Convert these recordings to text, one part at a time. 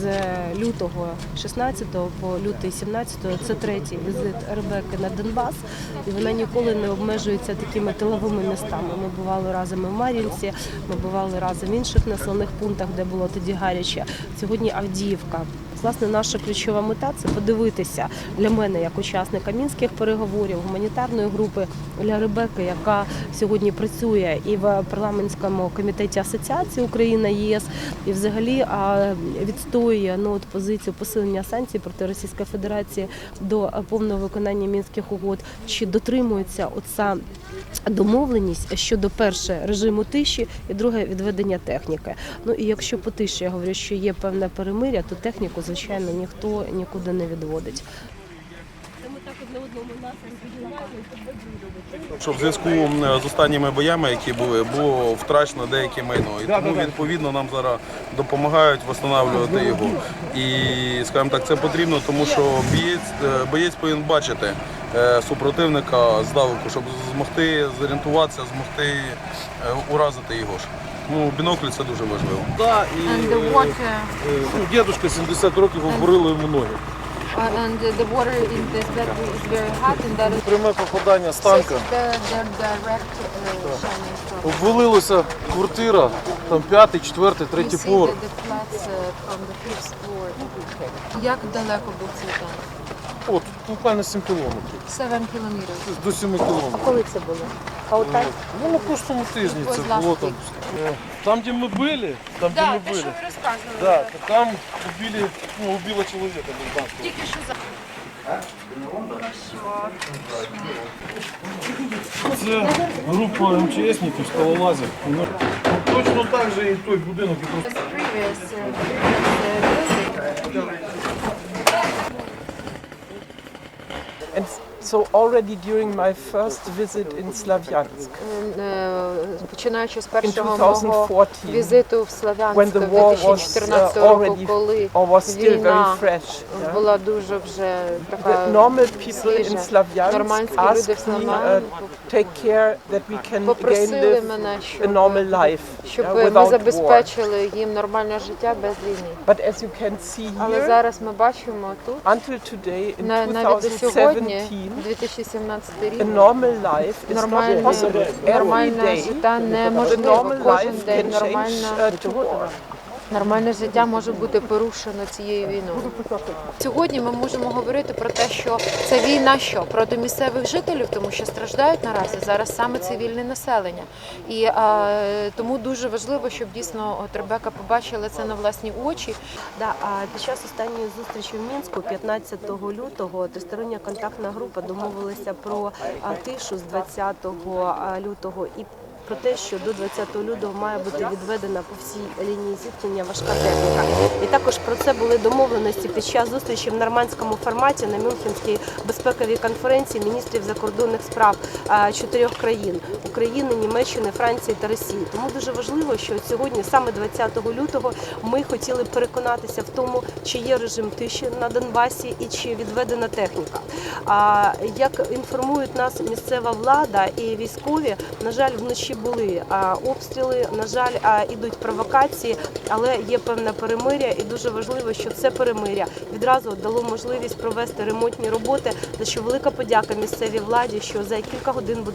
З лютого 16 по лютий 17 це третій візит Ребекки на Донбас, і вона ніколи не обмежується такими тиловими містами. Ми бували разом і в Мар'їнці, ми бували разом в інших населених пунктах, де було тоді гаряче. Сьогодні Авдіївка. Власне, наша ключова мета це подивитися для мене як учасника мінських переговорів, гуманітарної групи для Ребекки, яка сьогодні працює і в парламентському комітеті асоціації Україна ЄС, і взагалі відстоює ну от позицію посилення санкцій проти Російської Федерації до повного виконання мінських угод. Чи дотримується оця домовленість щодо перше режиму тиші і друге відведення техніки. Ну і якщо по тиші я говорю, що є певне перемиря, то техніку, звичайно, ніхто нікуди не відводить. Ми так одне одному Що в зв'язку з останніми боями, які були, було втрачено деяке майно. І тому відповідно нам зараз допомагають встановлювати його. І скажімо так, це потрібно, тому що боєць, е, боєць повинен бачити е, супротивника здалеку, щоб змогти зорієнтуватися, змогти е, уразити його ж. Ну, бінокль це дуже важливо. Да, і е, е, ну, дідусь 70 років обурили йому ноги. Uh, and the water in this battery is very hot, and that is Пряме попадання з just танка. the, the direct uh, shining from. Обвалилася квартира, там п'ятий, четвертий, You третій see поверх. the, the flats uh, from the fifth floor. Як далеко був цей танк? Буквально 7 кілометрів. Seven kilometers. До 7 кілометрів. Коли це було? Хаутай? Ну, на прошлому тижні це було там. Е, Там, де ми були, там, де ми були. розказували. Да, то там убили, ну, убило чоловіка гражданського. Тільки що за Це група МЧСників, скалолазів. Ну, точно так же і той будинок, і so already during my first visit in Slavyansk Е, Починаючи з in першого мого 2014, візиту в Слов'янськ when the war was 2014 uh, року, already коли or was still very війна fresh, yeah, була дуже вже the така normal people in свіжа. Slavyansk Нормандські люди в asked me uh, Слов'янську take care that we can again попросили live мене, a щоб, normal life щоб yeah, ми without war. забезпечили їм нормальне життя без війни. But as you can see Але here, зараз ми бачимо тут, until today in на- навіть до сьогодні, 2017, 2017 a рік, нормальне, нормальне життя неможливо. Кожен день change нормальне, життя може бути порушено цією війною. Сьогодні ми можемо говорити про те, що це війна що проти місцевих жителів, тому що страждають наразі зараз саме цивільне населення. І а, тому дуже важливо, щоб дійсно от Ребека побачила це на власні очі. Да, а під час останньої зустрічі в Мінську, 15 лютого, тристороння контактна група домовилася про тишу з 20 лютого і. Про те, що до 20 лютого має бути відведена по всій лінії зіткнення важка техніка, і також про це були домовленості під час зустрічі в нормандському форматі на Мюнхенській безпековій конференції міністрів закордонних справ чотирьох країн України, Німеччини, Франції та Росії. Тому дуже важливо, що сьогодні, саме 20 лютого, ми хотіли переконатися в тому, чи є режим тиші на Донбасі і чи відведена техніка. А як інформують нас місцева влада і військові, на жаль, вночі були а, обстріли, на жаль, а, ідуть провокації, але є певне перемиря, і дуже важливо, що це перемиря відразу дало можливість провести ремонтні роботи. За що велика подяка місцевій владі, що за кілька годин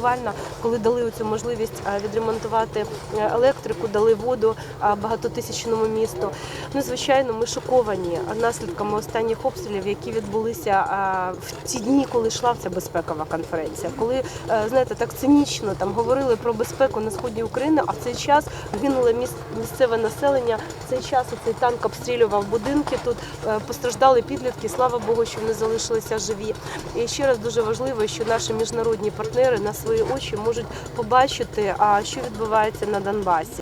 буквально, коли дали цю можливість відремонтувати е, електрику, дали воду багатотисячному місту. Ну, звичайно, ми шоковані наслідками останніх обстрілів, які відбулися в ті дні, коли йшла ця безпекова конференція. Коли е, знаєте, так цинічно там говорили про безпеку на сході України, а в цей час гинуло міс- місцеве населення. В цей час цей танк обстрілював будинки. Тут е, постраждали підлітки. Слава Богу, що вони залишилися живі. І ще раз дуже важливо, що наші міжнародні партнери на свої очі можуть побачити, що відбувається на Донбасі.